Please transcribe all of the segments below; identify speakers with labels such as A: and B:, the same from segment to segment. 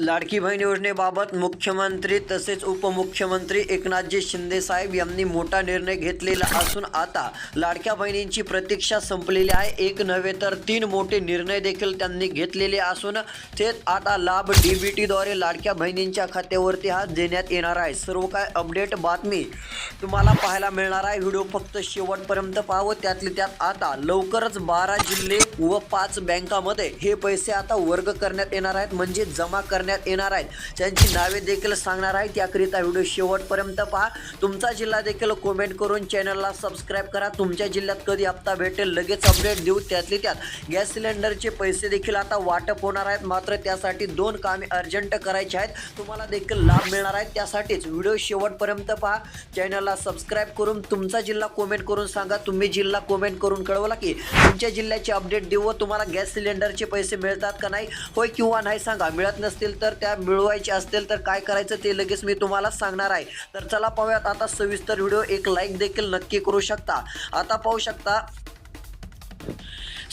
A: लाडकी बहीण योजनेबाबत मुख्यमंत्री तसेच उपमुख्यमंत्री एकनाथजी शिंदे साहेब यांनी मोठा निर्णय घेतलेला असून आता लाडक्या बहिणींची प्रतीक्षा संपलेली आहे. एक नव्हे तर तीन मोठे निर्णय देखील त्यांनी घेतलेले असून थेट आता लाभ डी बी टीद्वारे लाडक्या बहिणींच्या खात्यावरती हा देण्यात येणार आहे. सर्व काय अपडेट बातमी तुम्हाला पाहायला मिळणार आहे. व्हिडिओ फक्त शेवटपर्यंत पाहावं. त्यातले त्यात आता लवकरच बारा जिल्हे व पाच बँकामध्ये हे पैसे आता वर्ग करण्यात येणार आहेत. म्हणजे जमा करण्यात येणार आहेत. त्यांची नावे देखील सांगणार आहे त्याकरिता व्हिडिओ शेवटपर्यंत पहा. तुमचा जिल्हा देखील कमेंट करून चॅनलला सबस्क्राईब करा. तुमच्या जिल्ह्यात कधी हप्ता भेटेल लगेच अपडेट देऊ त्यातले त्यात. गॅस सिलेंडरचे पैसे देखील आता वाटप होणार आहेत. मात्र त्यासाठी दोन कामे अर्जंट करायचे आहेत. तुम्हाला देखील लाभ मिळणार आहेत. त्यासाठीच व्हिडिओ शेवटपर्यंत पहा. चॅनलला सबस्क्राईब करून तुमचा जिल्हा कमेंट करून सांगा. तुम्ही जिल्हा कमेंट करून कळवला की तुमच्या जिल्ह्याचे अपडेट देऊ व तुम्हाला गॅस सिलेंडरचे पैसे मिळतात का नाही होय किंवा नाही सांगा. मिळत नसतील तर त्या मिळवायची असतील तर काय करायचं ते लगेच मी तुम्हाला सांगणार आहे. तर चला पाहूयात आता सविस्तर व्हिडिओ. एक लाईक देखील नक्की करू शकता. आता पाहू शकता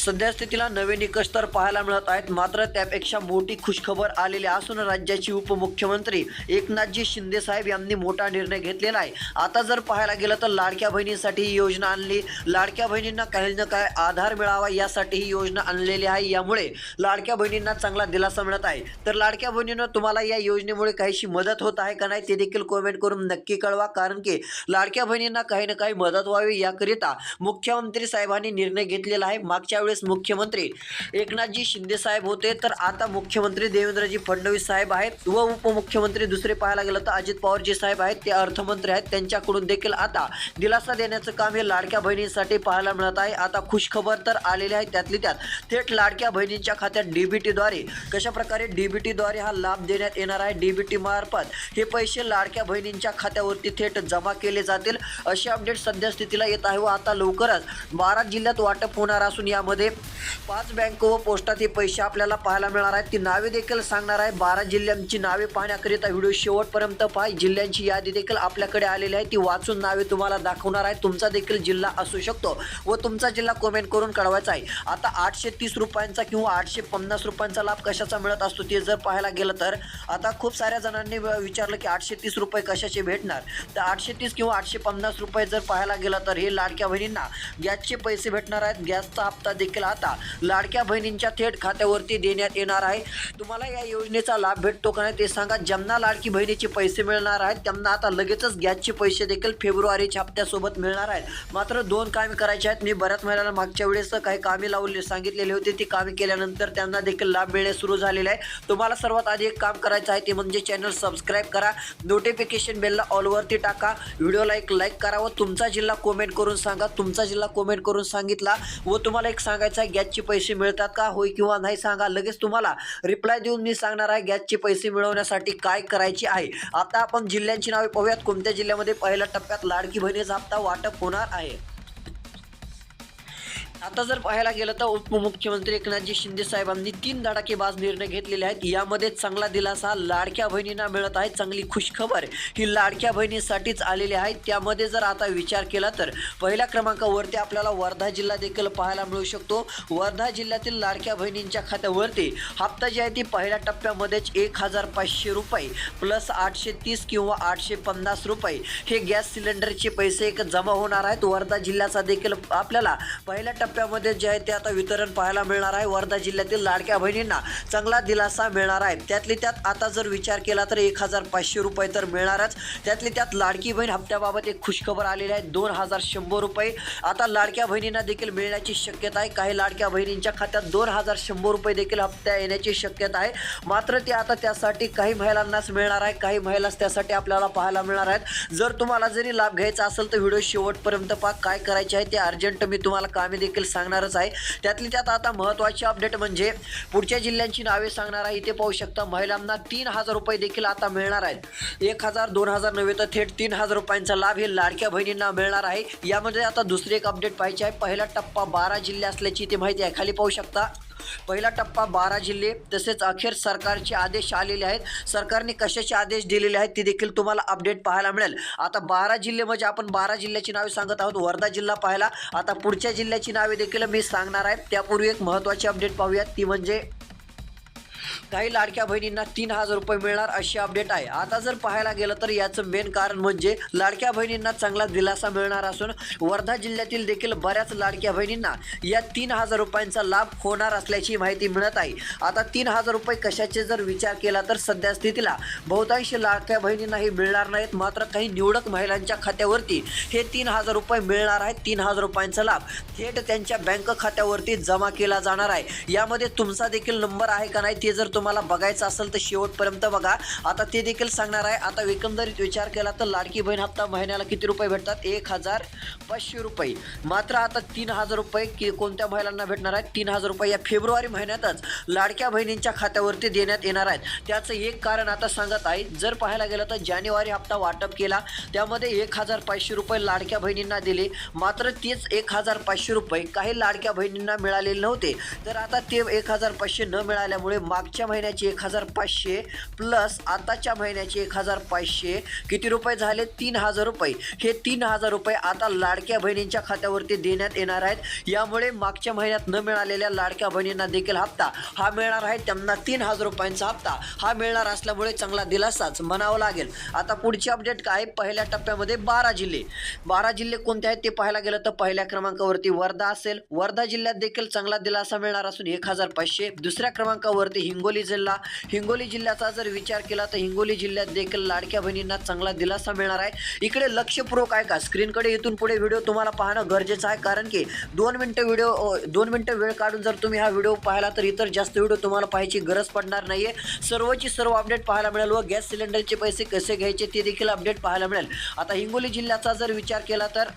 A: सध्यास्थितीला नवे निकष तर पाहायला मिळत आहेत. मात्र त्यापेक्षा मोठी खुशखबर आलेली असून राज्याचे उपमुख्यमंत्री एकनाथजी शिंदे साहेब यांनी मोठा निर्णय घेतलेला आहे. आता जर पाहायला गेलं तर लाडक्या बहिणीसाठी ही योजना आणली. लाडक्या बहिणींना काही ना काय आधार मिळावा यासाठी ही योजना आणलेली आहे. यामुळे लाडक्या बहिणींना चांगला दिलासा मिळत आहे. तर लाडक्या बहिणींना तुम्हाला या योजनेमुळे काहीशी मदत होत आहे का नाही ते देखील कॉमेंट करून नक्की कळवा. कारण की लाडक्या बहिणींना काही ना काही मदत व्हावी याकरिता मुख्यमंत्री साहेबांनी निर्णय घेतलेला आहे. मागच्या त्यावेळेस मुख्यमंत्री एकनाथजी शिंदे साहेब होते. तर आता मुख्यमंत्री देवेंद्रजी फडणवीस साहेब आहेत. व उपमुख्यमंत्री दुसरे पाहायला गेलं तर अजित पवारजी साहेब आहेत. ते अर्थमंत्री आहेत. त्यांच्याकडून देखील आता दिलासा देण्याचं काम हे लाडक्या बहिणींसाठी पाहायला मिळत आहे. आता खुशखबर तर आलेली आहे त्यातली त्यात. थेट लाडक्या बहिणींच्या खात्यात डीबीटीद्वारे कशा प्रकारे डीबीटीद्वारे हा लाभ देण्यात येणार आहे? डीबीटी मार्फत हे पैसे लाडक्या बहिणींच्या खात्यावरती थेट जमा केले जातील असे अपडेट सध्या स्थितीला येत आहे. व आता लवकरच बारा जिल्ह्यात वाटप होणार असून यामध्ये पाच बँक व पोस्टात हे पैसे आपल्याला पाहायला मिळणार आहेत. ती नावे देखील सांगणार आहे. बारा जिल्ह्यांची नावे पाहण्याकरिता व्हिडिओ शेवटपर्यंत पहा. जिल्ह्यांची यादी देखील आपल्याकडे आलेली आहे. ती वाचून नावे तुम्हाला दाखवणार आहे. तुमचा देखील जिल्हा असू शकतो व तुमचा जिल्हा कमेंट करून कळवायचा आहे. आता आठशे तीस रुपयांचा किंवा आठशे पन्नास रुपयांचा लाभ कशाचा मिळत असतो ते जर पाहायला गेलं तर? आता खूप साऱ्या जणांनी विचारलं की आठशे तीस रुपये कशाचे भेटणार? तर आठशे तीस किंवा आठशे पन्नास रुपये जर पाहायला गेलं तर हे लाडक्या बहिणींना गॅसचे पैसे भेटणार आहेत. गॅसचा हप्ता देखील आता. लाडक्या बहिणींच्या थेट खात्यावरती देण्यात येणार आहे. तुम्हाला या योजनेचा लाभ भेटतो का नाही ते सांगा. ज्यांना लाडकी बहिणीचे पैसे मिळणार आहेत त्यांना आता लगेचच गॅसचे पैसे देखील फेब्रुवारीच्या हप्त्यासोबत मिळणार आहेत. मात्र दोन कामे करायचे आहेत. मी बऱ्याच महिन्याला मागच्या वेळेस काही कामे लावले सांगितलेली होती. ती कामे केल्यानंतर त्यांना देखील लाभ मिळणे सुरू झालेले आहे. तुम्हाला सर्वात आधी एक काम करायचं आहे ते म्हणजे चॅनल सबस्क्राईब करा. नोटिफिकेशन बेलला ऑलवरती टाका. व्हिडिओला एक लाईक करा व तुमचा जिल्हा कमेंट करून सांगा. तुमचा जिल्हा कमेंट करून सांगितला व तुम्हाला एक सांगा सांगायचं गॅसचे पैसे मिळतात का? होय किंवा नाही सांगा. लगेच तुम्हाला रिप्लाय देऊन मी सांगणार आहे गॅसचे पैसे मिळवण्यासाठी काय करायचे आहे? आता आपण जिल्ह्यांची नावे पाहूयात. कोणत्या जिल्ह्यामध्ये पहिल्या टप्प्यात लाडकी बहिणीचा हप्ता वाटप होणार आहे? आता जर पाहायला गेलं तर उपमुख्यमंत्री एकनाथजी शिंदे साहेबांनी तीन धडाकेबाज निर्णय घेतलेले आहेत. यामध्ये चांगला दिलासा लाडक्या बहिणींना मिळत आहे. चांगली खुशखबर ही लाडक्या बहिणीसाठीच आलेली आहे. त्यामध्ये जर आता विचार केला तर पहिल्या क्रमांकावरती आपल्याला वर्धा जिल्हा देखील पाहायला मिळू शकतो. वर्धा जिल्ह्यातील लाडक्या बहिणींच्या खात्यावरती हप्ता जे आहे ती पहिल्या टप्प्यामध्येच एक हजार पाचशे रुपये प्लस आठशे तीस किंवा आठशे पन्नास रुपये हे गॅस सिलेंडरचे पैसे एक जमा होणार आहेत. वर्धा जिल्ह्याचा देखील आपल्याला पहिल्या टप्प्या टप्प्यामध्ये जे आहे ते आता वितरण पाहायला मिळणार आहे. वर्धा जिल्ह्यातील लाडक्या बहिणींना चांगला दिलासा मिळणार आहे. त्यातली त्यात आता जर विचार केला तर एक हजार पाचशे रुपये तर मिळणारच. त्यातली त्यात लाडकी बहीण हप्त्याबाबत एक खुशखबर आलेली आहे. दोन हजार शंभर रुपये आता लाडक्या बहिणींना देखील मिळण्याची शक्यता आहे. काही लाडक्या बहिणींच्या खात्यात दोन हजार शंभर रुपये देखील हप्त्या येण्याची शक्यता आहे. मात्र ते आता त्यासाठी काही महिलांनाच मिळणार आहे. काही महिलाच त्यासाठी आपल्याला पाहायला मिळणार आहेत. जर तुम्हाला जरी लाभ घ्यायचा असेल तर व्हिडिओ शेवटपर्यंत पहा. काय करायचे आहे ते अर्जंट मी तुम्हाला कामे देखील सांगणारच आहे. त्यातली त्यात आता महत्त्वाची अपडेट म्हणजे पुढच्या जिल्ह्यांची नावे सांगणार आहे. इथे पाहू शकता महिलांना तीन हजार रुपये देखील आता मिळणार आहेत. एक हजार दोन हजार नव्हे तर थेट तीन हजार रुपयांचा लाभ हे लाडक्या बहिणींना मिळणार आहे. यामध्ये आता दुसरी एक अपडेट पाहिजे आहे. पहिला टप्पा बारा जिल्हे असल्याची इथे माहिती आहे. खाली पाहू शकता. पहिला टप्पा बारा जिल्हे तसेच अखेर सरकारचे आदेश आलेले आहेत. सरकारने कशाचे आदेश दिलेले आहेत ते देखील तुम्हाला अपडेट पाहायला मिळेल. आता बारा जिल्हे म्हणजे आपण बारा जिल्ह्याची नावे सांगत आहोत. वर्धा जिल्हा पाहायला आता पुढच्या जिल्ह्याची नावे देखील मी सांगणार आहे. त्यापूर्वी एक महत्त्वाची अपडेट पाहूयात. ती म्हणजे काही लाडक्या बहिणींना तीन हजार रुपये मिळणार अशी अपडेट आहे. आता जर पाहायला गेलं तर याचं मेन कारण म्हणजे लाडक्या बहिणींना चांगला दिलासा मिळणार असून वर्धा जिल्ह्यातील देखील बऱ्याच लाडक्या बहिणींना या तीन हजार रुपयांचा लाभ होणार असल्याची माहिती मिळत आहे. आता तीन हजार रुपये कशाचे जर विचार केला तर सध्या स्थितीला बहुतांश लाडक्या बहिणींना हे मिळणार नाहीत. मात्र काही निवडक महिलांच्या खात्यावरती हे तीन हजार रुपये मिळणार आहेत. तीन हजार रुपयांचा लाभ थेट त्यांच्या बँक खात्यावरती जमा केला जाणार आहे. यामध्ये तुमचा देखील नंबर आहे का नाही ते जर जर तुम्हाला बघायचं असेल तर शेवटपर्यंत बघा. आता ते देखील सांगणार आहे. आता एकंदरीत विचार केला तर लाडकी बहीण हप्ता महिन्याला किती रुपये भेटतात? एक हजार पाचशे रुपये. मात्र आता तीन हजार रुपये की कोणत्या महिलांना भेटणार आहेत? तीन हजार रुपये या फेब्रुवारी महिन्यातच लाडक्या बहिणींच्या खात्यावरती देण्यात येणार आहेत. त्याचं एक कारण आता सांगत आहे. जर पाहायला गेलं तर जानेवारी हप्ता वाटप केला. त्यामध्ये एक हजार पाचशे रुपये लाडक्या बहिणींना दिले. मात्र तेच एक हजार पाचशे रुपये काही लाडक्या बहिणींना मिळालेले नव्हते. तर आता ते एक हजार पाचशे न मिळाल्यामुळे मागच्या मागच्या महिन्याचे एक हजार पाचशे प्लस आताच्या महिन्याचे एक हजार पाचशे. किती रुपये झाले? तीन हजार रुपये. हे तीन हजार रुपये आता लाडक्या बहिणींच्या खात्यावरती देण्यात येणार आहेत. यामुळे मागच्या महिन्यात न मिळालेल्या लाडक्या बहिणींना देखील हप्ता. हा मिळणार आहे त्यांना तीन हजार रुपयांचा हप्ता. हा मिळणार असल्यामुळे चांगला दिलासाच म्हणावं लागेल. आता पुढची अपडेट काय? पहिल्या टप्प्यामध्ये बारा जिल्हे. बारा जिल्हे कोणते आहेत ते पाहायला गेलं तर पहिल्या क्रमांकावरती वर्धा असेल. वर्धा जिल्ह्यात देखील चांगला दिलासा मिळणार असून एक हजार पाचशे. दुसऱ्या क्रमांकावरती हिंगोली जिल्हा. हिंगोली जिल्ह्याचा जर विचार केला तर हिंगोली जिल्ह्यात देखील लाडक्या बहिणींना चांगला दिलासा मिळणार आहे. इकडे लक्षपूर्वक आहे का स्क्रीनकडे इथून पुढे व्हिडिओ तुम्हाला पाहणं गरजेचं आहे. कारण की दोन मिनटं व्हिडिओ दोन मिनटं वेळ काढून जर तुम्ही हा व्हिडिओ पाहिला तर इतर जास्त व्हिडिओ तुम्हाला पाहायची गरज पडणार नाही आहे सर्वची सर्व अपडेट पाहायला मिळेल व गॅस सिलेंडरचे पैसे कसे घ्यायचे ते देखील अपडेट पाहायला मिळेल. आता हिंगोली जिल्ह्याचा जर विचार केला तर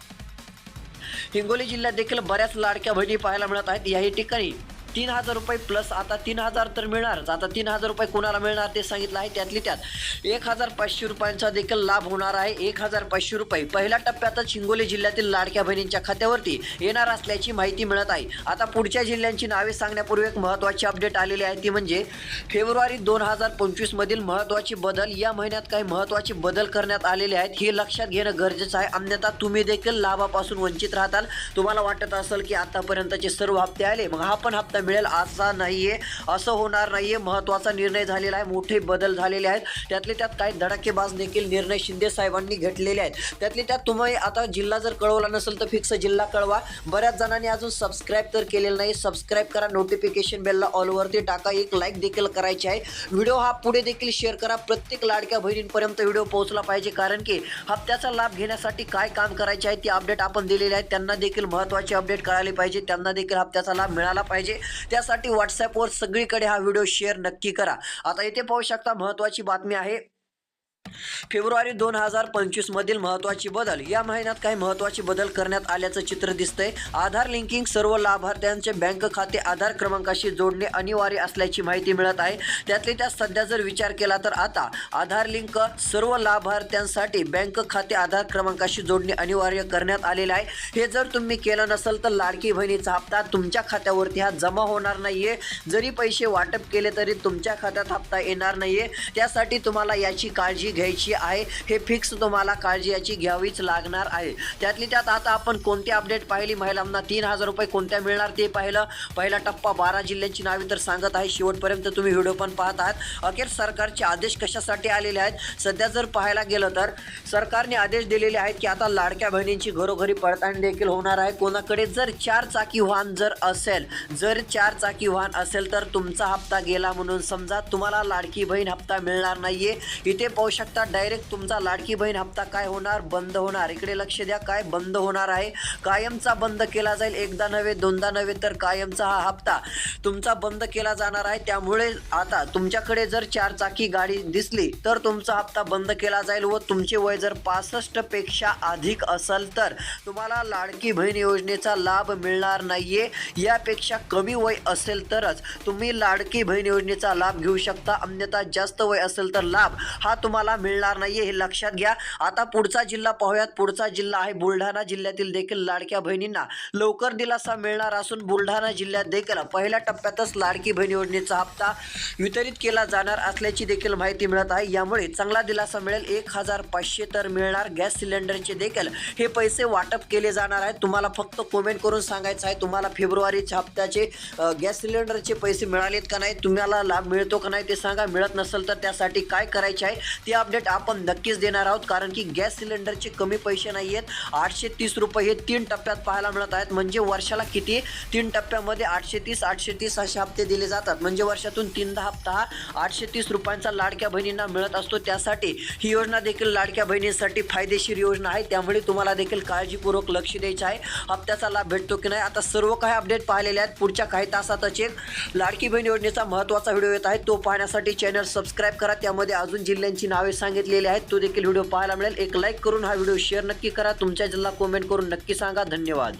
A: हिंगोली जिल्ह्यात देखील बऱ्याच लाडक्या बहिणी पाहायला मिळत आहेत. याही ठिकाणी तीन हजार रुपये प्लस आता तीन हजार तर मिळणारच. आता तीन हजार रुपये कोणाला मिळणार ते सांगितलं आहे त्यातली त्यात. एक हजार पाचशे रुपयांचा देखील लाभ होणार आहे. एक हजार पाचशे रुपये पहिल्या टप्प्यातच हिंगोली जिल्ह्यातील लाडक्या बहिणींच्या खात्यावरती येणार असल्याची माहिती मिळत आहे. आता पुढच्या जिल्ह्यांची नावे सांगण्यापूर्वी एक महत्त्वाची अपडेट आलेली आहे. ती म्हणजे फेब्रुवारी दोन हजार पंचवीसमधील महत्त्वाचे बदल या महिन्यात काही महत्त्वाचे बदल करण्यात आलेले आहेत. हे लक्षात घेणं गरजेचं आहे. अन्यथा तुम्ही देखील लाभापासून वंचित राहताल. तुम्हाला वाटत असेल की आतापर्यंतचे सर्व हप्ते आले. मग हा पण हप्ता मिळेल असा नाही आहे असं होणार नाही आहे महत्त्वाचा निर्णय झालेला आहे. मोठे बदल झालेले आहेत. त्यातले त्यात काही धडाकेबाज देखील निर्णय शिंदे साहेबांनी घेतलेले आहेत. त्यातले त्यात तुम्ही आता जिल्हा जर कळवला नसेल तर फिक्स जिल्हा कळवा. बऱ्याच जणांनी अजून सबस्क्राईब तर केलेलं नाही. सबस्क्राईब करा. नोटिफिकेशन बेलला ऑलवरती टाका. एक लाईक देखील करायची आहे. व्हिडिओ हा पुढे देखील शेअर करा. प्रत्येक लाडक्या बहिणींपर्यंत व्हिडिओ पोहोचला पाहिजे. कारण की हप्त्याचा लाभ घेण्यासाठी काय काम करायचे आहे ती अपडेट आपण दिलेले आहे. त्यांना देखील महत्त्वाचे अपडेट कळाले पाहिजे. त्यांना देखील हप्त्याचा लाभ मिळाला पाहिजे. त्यासाठी व्हॉट्सॲपवर सगळीकडे हा व्हिडिओ शेअर नक्की करा. आता इथे पाहू शकता महत्त्वाची बातमी आहे. फेब्रुवारी दोन हजार पंचवीस मधील महत्वाची बदल. या महिन्यात काही महत्त्वाचे बदल करण्यात आल्याचं चित्र दिसतंय. आधार लिंकिंग सर्व लाभार्थ्यांचे बँक खाते आधार क्रमांकाशी जोडणे अनिवार्य असल्याची माहिती मिळत आहे. त्यातले त्यात सध्या जर विचार केला तर आता आधार लिंक सर्व लाभार्थ्यांसाठी बँक खाते आधार क्रमांकाशी जोडणे अनिवार्य करण्यात आलेलं आहे. हे जर तुम्ही केलं नसेल तर लाडकी बहिणीचा हप्ता तुमच्या खात्यावरती हा जमा होणार नाहीये. जरी पैसे वाटप केले तरी तुमच्या खात्यात हप्ता येणार नाहीये. त्यासाठी तुम्हाला याची काळजी घ्यायची आहे हे फिक्स तुम्हाला काळजी याची घ्यावीच लागणार आहे. त्यातली त्यात आता आपण कोणती अपडेट पाहिली? महिलांना तीन हजार रुपये कोणत्या मिळणार ते पाहिलं. पहिला टप्पा बारा जिल्ह्यांची नावे तर सांगत आहे शेवटपर्यंत तुम्ही व्हिडिओ पण पाहत आहात. अखेर सरकारचे आदेश कशासाठी आलेले आहेत? सध्या जर पाहायला गेलं तर सरकारने आदेश दिलेले आहेत की आता लाडक्या बहिणींची घरोघरी पडताळणी देखील होणार आहे. कोणाकडे जर चार चाकी वाहन जर असेल जर चार चाकी वाहन असेल तर तुमचा हप्ता गेला म्हणून समजा तुम्हाला लाडकी बहीण हप्ता मिळणार नाहीये. इथे पाहू शकता डायरेक्ट तुमचा लाडकी बहीण हप्ता काय होणार? बंद होणार. इकडे लक्ष द्या काय बंद होणार आहे? कायमचा बंद केला जाईल. एकदा नव्हे दोनदा नव्हे तर कायमचा हा हप्ता तुमचा बंद केला जाणार आहे. त्यामुळे आता तुमच्याकडे जर चार चाकी गाडी दिसली तर तुमचा हप्ता बंद केला जाईल व तुमचे वय जर पासष्टपेक्षा अधिक असेल तर तुम्हाला लाडकी बहीण योजनेचा लाभ मिळणार नाहीये. यापेक्षा कमी वय असेल तरच तुम्ही लाडकी बहीण योजनेचा लाभ घेऊ शकता. अन्यथा जास्त वय असेल तर लाभ हा तुम्हाला तुम्हाला मिळणार नाहीये हे लक्षात घ्या. आता पुढचा जिल्हा पाहूयात. पुढचा जिल्हा आहे बुलढाणा जिल्ह्यातील देखील लाडक्या बहिणींना लवकर दिलासा मिळणार असून बुलढाणा जिल्ह्यात देखील पहिल्या टप्प्यातच लाडकी बहीण योजनेचा हप्ता वितरित केला जाणार असल्याची देखील माहिती मिळत आहे. यामुळे चांगला दिलासा मिळेल. एक हजार पाचशे तर मिळणार. गॅस सिलेंडरचे देखील हे पैसे वाटप केले जाणार आहेत. तुम्हाला फक्त कमेंट करून सांगायचं आहे तुम्हाला फेब्रुवारीच्या हप्त्याचे गॅस सिलेंडरचे पैसे मिळालेत का नाही तुम्हाला लाभ मिळतो का नाही ते सांगा. मिळत नसेल तर त्यासाठी काय करायचे आहे ते अपडेट आपण नक्कीच देणार आहोत कारण की गॅस सिलेंडरचे कमी पैसे नाही आहेत. आठशे तीस रुपये हे तीन टप्प्यात पाहायला मिळत आहेत. म्हणजे वर्षाला किती? तीन टप्प्यामध्ये आठशे तीस आठशे तीस असे हप्ते दिले जातात. म्हणजे वर्षातून तीनदा हप्ता हा आठशे तीस रुपयांचा लाडक्या बहिणींना मिळत असतो. त्यासाठी ही योजना देखील लाडक्या बहिणींसाठी फायदेशीर योजना आहे. त्यामुळे तुम्हाला देखील काळजीपूर्वक लक्ष द्यायचं आहे. हप्त्याचा लाभ भेटतो की नाही? आता सर्व काही अपडेट पाहिलेले आहेत. पुढच्या काही तासातच एक लाडकी बहीण योजनेचा महत्त्वाचा व्हिडिओ येत आहे. तो पाहण्यासाठी चॅनल सबस्क्राईब करा. त्यामध्ये अजून जिल्ह्यांची नावे नावे सांगितलेली आहेत तो देखील व्हिडिओ पाहायला मिळेल. एक लाईक करून हा व्हिडिओ शेअर नक्की करा. तुमच्या जिल्हा कमेंट करून नक्की सांगा. धन्यवाद.